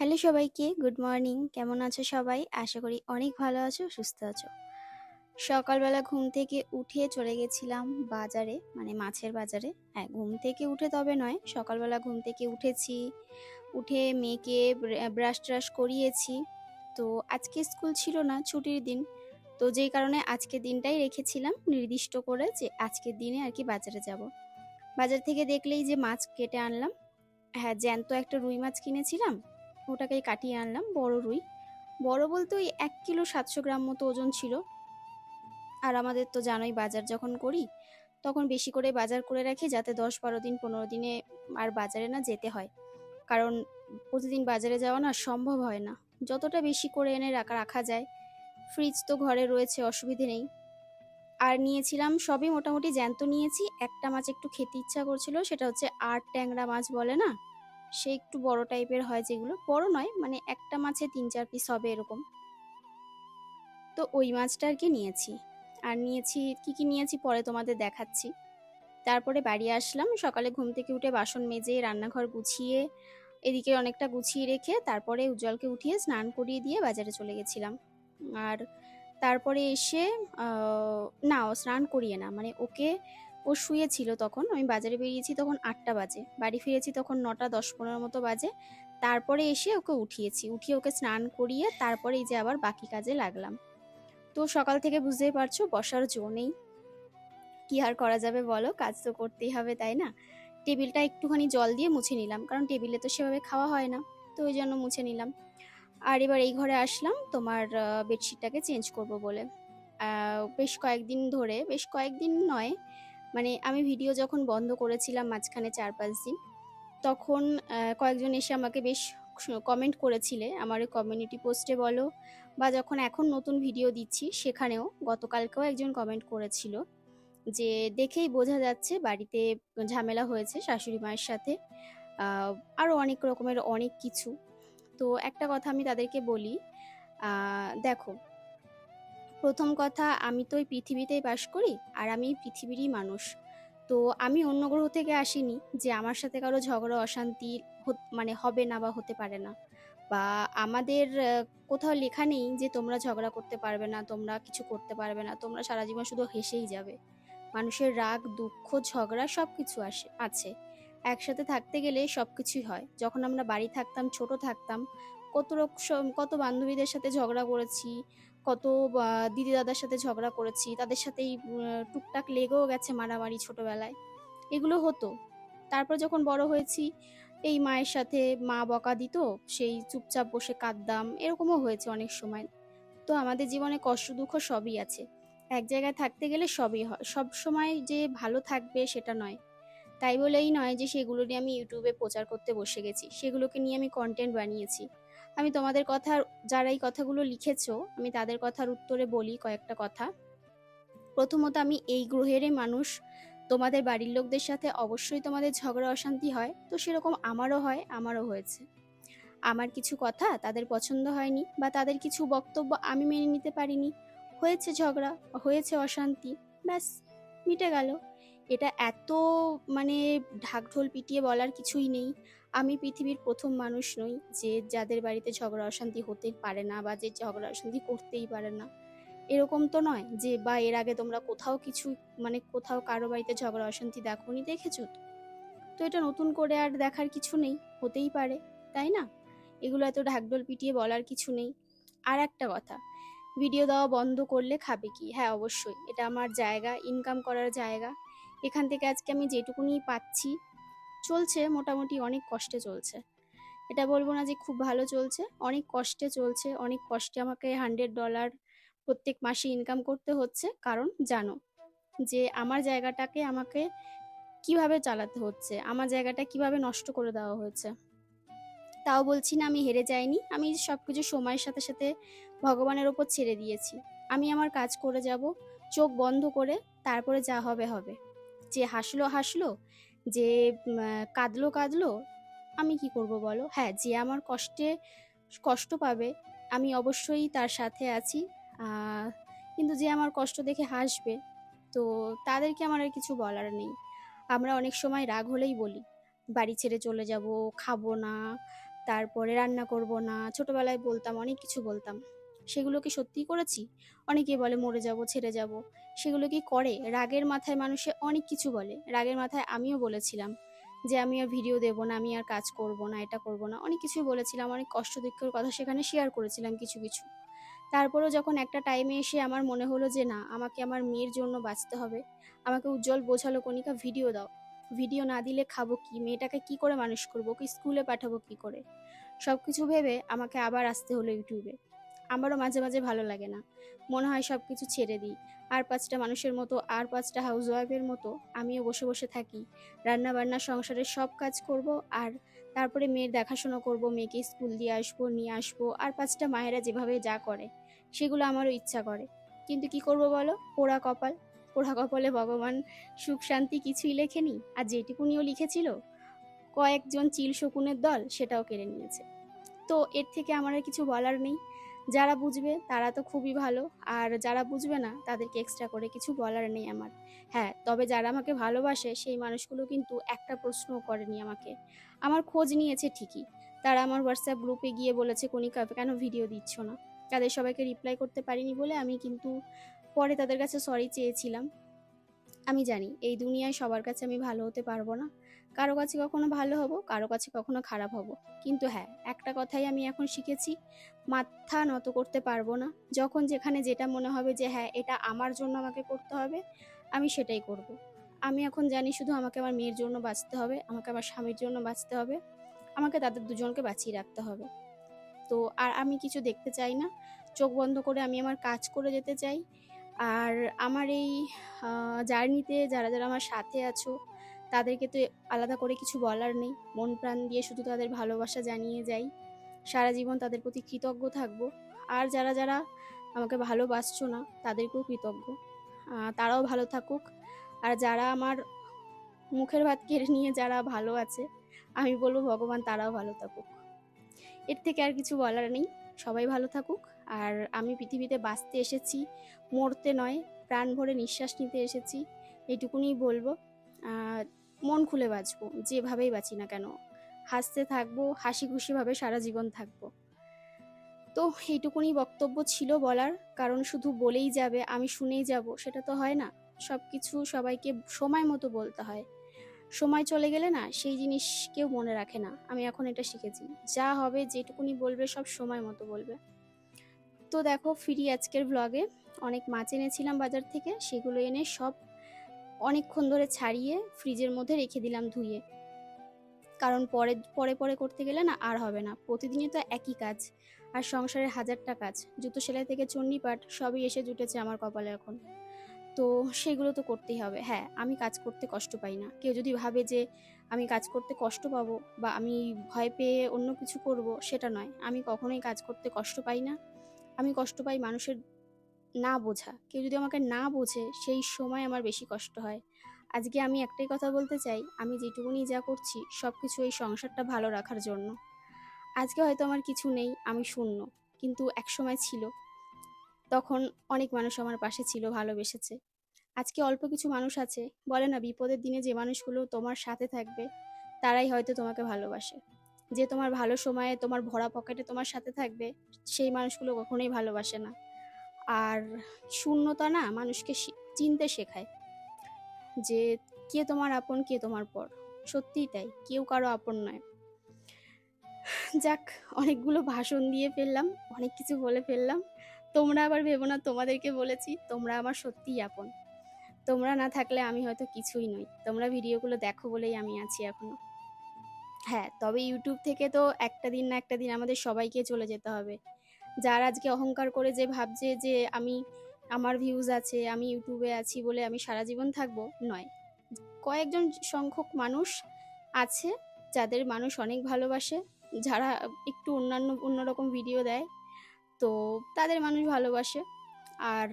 Hello সবাইকে, good morning. কেমন আছো সবাই? আশা করি অনেক ভালো আছো, সুস্থ আছো। সকালবেলা ঘুম থেকে উঠে চলে গেছিলাম বাজারে মানে মাছের বাজারে। হ্যাঁ ঘুম থেকে উঠে তবে নয়, সকালবেলা ঘুম থেকে উঠেছি। উঠে মেয়েকে ব্রাশ ট্রাশ করিয়েছি। তো আজকে স্কুল ছিল না, ছুটির দিন। তো যেই কারণে আজকে দিনটাই রেখেছিলাম, নির্দিষ্ট করে যে আজকের দিনে আর কি বাজারে যাব। বাজার থেকে দেখলেই যে মাছ কেটে আনলাম। হ্যাঁ জ্যান্ত একটা রুই মাছ কিনেছিলাম। ওটাকেই কাটিয়ে আনলাম, বড় রুই। বড় বলতে ওই এক কিলো সাতশো গ্রাম মতো ওজন ছিল। আর আমাদের তো জানোই বাজার যখন করি, তখন বেশি করে বাজার করে রাখি যাতে দশ বারো দিন, পনেরো দিনে আর বাজারে না যেতে হয়। কারণ প্রতিদিন বাজারে যাওয়া না সম্ভব হয় না। যতটা বেশি করে এনে রাখা রাখা যায় ফ্রিজ তো ঘরে রয়েছে, অসুবিধে নেই। আর নিয়েছিলাম সবই মোটামুটি জ্যান্ত নিয়েছি। একটা মাছ একটু খেতে ইচ্ছা করছিল, সেটা হচ্ছে আট ট্যাংরা মাছ বলে না? সে একটু বড় টাইপের হয় যেগুলো, বড় নয় মানে একটা মাছে তিন চার পিস হবে এরকম। তো ওই মাছটা আর কি নিয়েছি। আর নিয়েছি, কি কি নিয়েছি পরে তোমাদের দেখাচ্ছি। তারপরে বাড়ি আসলাম, সকালে ঘুম থেকে উঠে বাসন মেজে, রান্নাঘর গুছিয়ে, এদিকে অনেকটা গুছিয়ে রেখে তারপরে উজ্জ্বলকে উঠিয়ে স্নান করিয়ে দিয়ে বাজারে চলে গেছিলাম। আর তারপরে এসে না স্নান করিয়ে না মানে ওকে ও শুয়েছিল তখন, আমি বাজারে বেরিয়েছি তখন আটটা বাজে। বাড়ি ফিরেছি তখন নটা দশ পনেরো মতো বাজে। তারপরে এসে ওকে উঠিয়েছি। উঠিয়ে ওকে স্নান করিয়ে তারপরে এই যে আবার বাকি কাজে লাগলাম। তো সকাল থেকে বুঝতেই পারছ, বসার জো নেই। কি আর করা যাবে বলো? কাজ তো করতেই হবে, তাই না? টেবিলটা একটুখানি জল দিয়ে মুছে নিলাম, কারণ টেবিলে তো সেভাবে খাওয়া হয় না। তো ওই জন্য মুছে নিলাম। আর এবার এই ঘরে আসলাম, তোমার বেডশিটটাকে চেঞ্জ করব বলে। বেশ কয়েকদিন ধরে, বেশ কয়েকদিন নয় মানে আমি ভিডিও যখন বন্ধ করেছিলাম মাঝখানে চার পাঁচ দিন, তখন কয়েকজন এসে আমাকে বেশ কমেন্ট করেছিলে, আমার কমিউনিটি পোস্টে বলো, বা যখন এখন নতুন ভিডিও দিচ্ছি সেখানেও গতকালকেও একজন কমেন্ট করেছিল যে দেখেই বোঝা যাচ্ছে বাড়িতে ঝামেলা হয়েছে শাশুড়ি মায়ের সাথে আরও অনেক রকমের অনেক কিছু। তো একটা কথা আমি তাদেরকে বলি দেখো প্রথম কথা, আমি তো ওই পৃথিবীতেই বাস করি, আর আমি পৃথিবীরই মানুষ। তো আমি অন্য গ্রহ থেকে আসিনি যে আমার সাথে কারও ঝগড়া, অশান্তি মানে হবে না বা হতে পারে না। বা আমাদের কোথাও লেখা নেই যে তোমরা ঝগড়া করতে পারবে না, তোমরা কিছু করতে পারবে না, তোমরা সারা জীবন শুধু হেসেই যাবে। মানুষের রাগ, দুঃখ, ঝগড়া সব কিছু আসে, আছে। একসাথে থাকতে গেলে সব কিছুই হয়। যখন আমরা বাড়ি থাকতাম, ছোট থাকতাম, কত রকম কত বান্ধবীদের সাথে ঝগড়া করেছি কত দিদি দাদার সাথে ঝগড়া করেছি, তাদের সাথেই টুকটাক লেগেও গেছে মারামারি ছোটবেলায়। এগুলো হতো। তারপর যখন বড় হয়েছি, এই মায়ের সাথে মা বকা দিত, সেই চুপচাপ বসে কাঁদতাম, এরকমও হয়েছে অনেক সময়। তো আমাদের জীবনে কষ্ট দুঃখ সবই আছে। এক জায়গায় থাকতে গেলে সবই হয়, সব সময় যে ভালো থাকবে সেটা নয়। তাই বলেই নয় যে সেগুলো নিয়ে আমি ইউটিউবে প্রচার করতে বসে গেছি, সেগুলোকে নিয়ে আমি কন্টেন্ট বানিয়েছি। আমি তোমাদের কথা যারা এই কথাগুলো লিখেছো, আমি তাদের কথার উত্তরে বলি কয়েকটা কথা। প্রথমত আমি, এই গ্রহেরই মানুষ, তোমাদের বাড়ির লোকদের সাথে অবশ্যই তোমাদের ঝগড়া অশান্তি হয়, তো সেরকম আমারও হয়, আমারও হয়েছে। আমার কিছু কথা তাদের পছন্দ হয়নি, বা তাদের কিছু বক্তব্য আমি মেনে নিতে পারিনি। হয়েছে ঝগড়া, হয়েছে অশান্তি, ব্যাস, মিটে গেল। এটা এত মানে ঢাকঢোল পিটিয়ে বলার কিছুই নেই। আমি পৃথিবীর প্রথম মানুষ নই যে যাদের বাড়িতে ঝগড়া অশান্তি হতে পারে না বা যে ঝগড়া অশান্তি করতেই পারে না। এরকম তো নয় যে, বা, এর আগে তোমরা কোথাও কিছু মানে কোথাও কারও বাড়িতে ঝগড়া অশান্তি দেখোনি, দেখেছ? তো তো এটা নতুন করে আর দেখার কিছু নেই, হতেই পারে, তাই না? এগুলো এত ঢাকডোল পিটিয়ে বলার কিছু নেই। আর একটা কথা, ভিডিও দেওয়া বন্ধ করলে খাবে কি? হ্যাঁ অবশ্যই, এটা আমার জায়গা ইনকাম করার জায়গা। এখান থেকে আজকে আমি যেটুকুনি পাচ্ছি চলছে, মোটামুটি অনেক কষ্টে চলছে। এটা বলব না যে খুব ভালো চলছে, অনেক কষ্টে চলছে, অনেক কষ্টে আমাকে হান্ড্রেড ডলার প্রত্যেক মাসে ইনকাম করতে হচ্ছে। কারণ জানো যে আমার জায়গাটাকে আমাকে কীভাবে চালাতে হচ্ছে, আমার জায়গাটা কীভাবে নষ্ট করে দেওয়া হয়েছে। তাও বলছি না আমি হেরে যাইনি, আমি সব কিছু সময়ের সাথে সাথে ভগবানের ওপর ছেড়ে দিয়েছি। আমি আমার কাজ করে যাব, চোখ বন্ধ করে তারপরে যা হবে হবে। যে হাসলো হাসলো যে কাঁদলো কাঁদলো, আমি কি করব বলো? হ্যাঁ যে আমার কষ্টে, কষ্ট পাবে, আমি অবশ্যই তার সাথে আছি। কিন্তু যে আমার কষ্ট দেখে হাসবে, তো তাদেরকে আমার আর কিছু বলার নেই। আমরা অনেক সময় রাগ হলেই বলি, বাড়ি ছেড়ে চলে যাব, খাব না, তারপরে রান্না করব না, ছোটবেলায় বলতাম, অনেক কিছু বলতাম। সেগুলো কি সত্যিই করেছি? অনেকে বলে, মরে যাব, ছেড়ে যাব। সেগুলো কি করে? রাগের মাথায় মানুষে অনেক কিছু বলে। রাগের মাথায় আমিও বলেছিলাম যে, আমি আর ভিডিও দেব না, আমি আর কাজ করব না, এটা করব না। অনেক কিছুই বলেছিলাম, অনেক কষ্ট দুঃখের কথা সেখানে শেয়ার করেছিলাম কিছু কিছু। তারপরেও যখন একটা টাইমে এসে আমার মনে হলো যে, না, আমাকে আমার মেয়ের জন্য বাঁচতে হবে, আমাকে উজ্জ্বল বোঝালো কণিকা, ভিডিও দাও। ভিডিও না দিলে খাব কি? মেয়েটাকে কি করে মানুষ করব? কি স্কুলে পাঠাবো কি করে? সব কিছু ভেবে আমাকে আবার আসতে হলো ইউটিউবে। আমারও মাঝে মাঝে ভালো লাগে না। মনে হয় সব কিছু ছেড়ে দিই। আর পাঁচটা মানুষের মতো, আর পাঁচটা হাউস ওয়াইফের মতো আমিও বসে বসে থাকি। রান্না বান্না সংসারের সব কাজ করব আর তারপরে মেয়ের দেখাশোনা করব, মেয়েকে স্কুল দিয়ে আসব, নিয়ে আসব আর পাঁচটা মায়েরা যেভাবে যা করে, সেগুলো আমারও ইচ্ছা করে। কিন্তু কি করব বলো? পোড়া কপাল। পোড়া কপালে ভগবান সুখ শান্তি কিছুই লেখেনি আর যেটুকুনিও লিখেছিল, কয়েকজন চিল শকুনের দল সেটাও কেড়ে নিয়েছে। তো এর থেকে আমার আর কিছু বলার নেই। যারা বুঝবে তারা তো খুবই ভালো। আর যারা বুঝবে না, তাদেরকে এক্সট্রা করে কিছু বলার নেই আমার। হ্যাঁ তবে যারা আমাকে ভালোবাসে, সেই মানুষগুলো কিন্তু একটা প্রশ্নও করেনি আমাকে। আমার খোঁজ নিয়েছে ঠিকই। তারা আমার হোয়াটসঅ্যাপ গ্রুপে গিয়ে বলেছে কণিকা কেন ভিডিও দিচ্ছ না? তাদের সবাইকে রিপ্লাই করতে পারিনি বলে আমি কিন্তু পরে তাদের কাছে সরি চেয়েছিলাম। আমি জানি, এই দুনিয়ায় সবার কাছে আমি ভালো হতে পারব না। কারও কাছে কখনো ভালো হব, কারও কাছে কখনো খারাপ হব। কিন্তু হ্যাঁ একটা কথাই আমি এখন শিখেছি, মাথা নত করতে পারব না। যখন যেখানে যেটা মনে হবে যে হ্যাঁ এটা আমার জন্য আমাকে করতে হবে, আমি সেটাই করব। আমি এখন জানি শুধু আমাকে আমার মেয়ের জন্য বাঁচতে হবে, আমাকে আমার স্বামীর জন্য বাঁচতে হবে, আমাকে তাদের দুজনকে বাঁচিয়ে রাখতে হবে। তো আর আমি কিছু দেখতে চাই না, চোখ বন্ধ করে আমি আমার কাজ করে যেতে চাই। আর আমার এই জার্নিতে যারা যারা আমার সাথে আছো তাদেরকে তো আলাদা করে কিছু বলার নেই। মন প্রাণ দিয়ে শুধু তাদের ভালোবাসা জানিয়ে যাই। সারা জীবন তাদের প্রতি কৃতজ্ঞ থাকব। আর যারা যারা আমাকে ভালোবাসছো না, তাদেরকেও কৃতজ্ঞ। তারাও ভালো থাকুক। আর যারা আমার মুখের ভাত কেড়ে নিয়ে যারা ভালো আছে, আমি বলব ভগবান তারাও ভালো থাকুক। এর থেকে আর কিছু বলার নেই। সবাই ভালো থাকুক। আর আমি পৃথিবীতে বাঁচতে এসেছি, মরতে নয়, প্রাণ ভরে নিঃশ্বাস নিতে এসেছি এইটুকুনি বলব। মন খুলে বাঁচবো, যেভাবেই বাঁচি না কেন। হাসতে থাকব হাসি খুশিভাবে সারা জীবন থাকব। তো এইটুকুনি বক্তব্য ছিল বলার, কারণ শুধু বলেই যাবে, আমি শুনেই যাব, সেটা তো হয় না। সব কিছু সবাইকে সময় মতো বলতে হয়। সময় চলে গেলে না, সেই জিনিস কেউ মনে রাখে না। আমি এখন এটা শিখেছি। যা হবে, যেটুকুনি বলবে, সব সময় মতো বলবে। তো দেখো, ফিরি আজকের ব্লগে অনেক মাছ এনেছিলাম বাজার থেকে, সেগুলো এনে সব অনেকক্ষণ ধরে ছাড়িয়ে ফ্রিজের মধ্যে রেখে দিলাম ধুয়ে। কারণ পরে পরে পরে করতে গেলে না আর হবে না। প্রতিদিনই তো একই কাজ। আর সংসারের হাজারটা কাজ। জুতো সেলাই থেকে চণ্ডীপাঠ সবই এসে জুটেছে আমার কপালে এখন। তো সেগুলো তো করতেই হবে। হ্যাঁ আমি কাজ করতে কষ্ট পাই না। কেউ যদি ভাবে যে আমি কাজ করতে কষ্ট পাবো বা আমি ভয় পেয়ে অন্য কিছু করব, সেটা নয়। আমি কখনোই কাজ করতে কষ্ট পাই না। আমি কষ্ট পাই মানুষের না বোঝা। কেউ যদি আমাকে না বোঝে, সেই সময় আমার বেশি কষ্ট হয়। আজকে আমি একটাই কথা বলতে চাই, আমি যেটুকুনি যা করছি সব কিছু এই সংসারটা ভালো রাখার জন্য। আজকে হয়তো আমার কিছু নেই, আমি শূন্য, কিন্তু এক সময় ছিল। তখন অনেক মানুষ আমার পাশে ছিল, ভালোবেসেছে। আজকে অল্প কিছু মানুষ আছে, বলে না, বিপদের দিনে যে মানুষগুলো তোমার সাথে থাকবে, তারাই হয়তো তোমাকে ভালোবাসে। যে তোমার ভালো সময়ে তোমার ভরা পকেটে তোমার সাথে থাকবে, সেই মানুষগুলো কখনোই ভালোবাসে না। আর শূন্যতা না মানুষকে চিনতে শেখায় যে কে তোমার আপন, কে তোমার পর। সত্যিই তাই, কেউ কারও আপন নয়। যাক, অনেকগুলো ভাষণ দিয়ে ফেললাম, অনেক কিছু বলে ফেললাম। তোমরা আবার ভেবো না, তোমাদেরকে বলেছি, তোমরা আমার সত্যিই আপন। তোমরা না থাকলে আমি হয়তো কিছুই নই। তোমরা ভিডিওগুলো দেখো বলেই আমি আছি এখনও। হ্যাঁ তবে ইউটিউব থেকে তো একটা দিন না একটা দিন আমাদের সবাইকে চলে যেতে হবে। যার আজকে অহংকার করে যে ভাবছে যে আমি আমার ভিউজ আছে, আমি ইউটিউবে আছি বলে আমি সারা জীবন থাকব, নয়। কয়েকজন সংখ্যক মানুষ আছে যাদের মানুষ অনেক ভালোবাসে, যারা একটু অন্যান্য, অন্যরকম ভিডিও দেয়, তো তাদের মানুষ ভালোবাসে। আর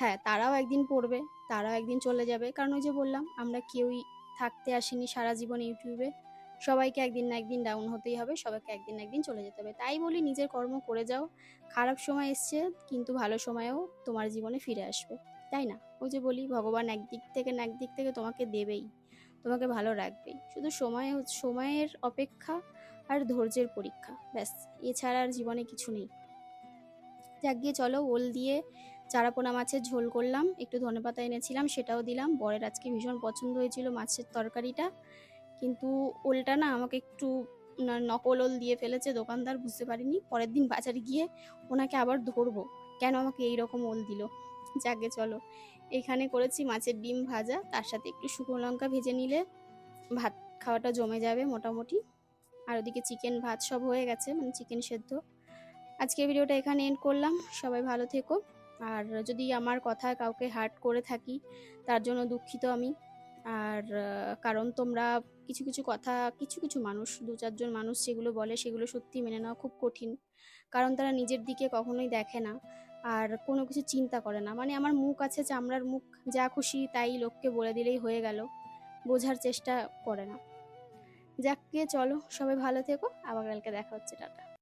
হ্যাঁ তারাও একদিন পড়বে, তারাও একদিন চলে যাবে। কারণ ওই যে বললাম, আমরা কেউই থাকতে আসিনি সারা জীবন ইউটিউবে সবাইকে একদিন না একদিন ডাউন হতেই হবে, সবাইকে একদিন না একদিন চলে যেতে হবে। তাই বলি নিজের কর্ম করে যাও। খারাপ সময় এসছে, কিন্তু ভালো সময়েও তোমার জীবনে ফিরে আসবে। তাই না? ওই যে বলি, ভগবান একদিক থেকে না একদিক থেকে তোমাকে দেবেই, তোমাকে ভালো রাখবেই। শুধু সময় সময়ের অপেক্ষা আর ধৈর্যের পরীক্ষা, ব্যাস। এছাড়া আর জীবনে কিছু নেই। যাক গিয়ে চলো, ওল দিয়ে চারাপোনা মাছের ঝোল করলাম। একটু ধনেপাতা এনেছিলাম, সেটাও দিলাম। বরের আজকে ভীষণ পছন্দ হয়েছিল মাছের তরকারিটা। কিন্তু ওলটা না আমাকে একটু নকল ওল দিয়ে ফেলেছে, দোকানদার বুঝতে পারিনি। পরের দিন বাজারে গিয়ে ওনাকে আবার ধরবো। কেন আমাকে এই রকম ওল দিল? যাকে চলো। এখানে করেছি মাছের ডিম ভাজা, তার সাথে একটু শুকনো লঙ্কা ভেজে নিলে ভাত খাওয়াটা জমে যাবে মোটামুটি। আর ওদিকে চিকেন ভাত সব হয়ে গেছে মানে চিকেন সেদ্ধ। আজকে ভিডিওটা এখানে এন্ড করলাম। সবাই ভালো থেকো। আর যদি আমার কথা কাউকে হার্ট করে থাকি, তার জন্য দুঃখিত আমি। আর কারণ তোমরা কিছু কিছু কথা, কিছু কিছু মানুষ, দু, চারজন মানুষ যেগুলো বলে সেগুলো সত্যি মেনে নেওয়া খুব কঠিন। কারণ তারা নিজের দিকে কখনোই দেখে না আর কোনো কিছু চিন্তা করে না। মানে আমার মুখ আছে চামড়ার মুখ যা খুশি তাই লোককে বলে দিলেই হয়ে গেল, বোঝার চেষ্টা করে না। যাক গিয়ে চলো সবাই ভালো থেকো। আবার কালকে দেখা হচ্ছে, টাটা।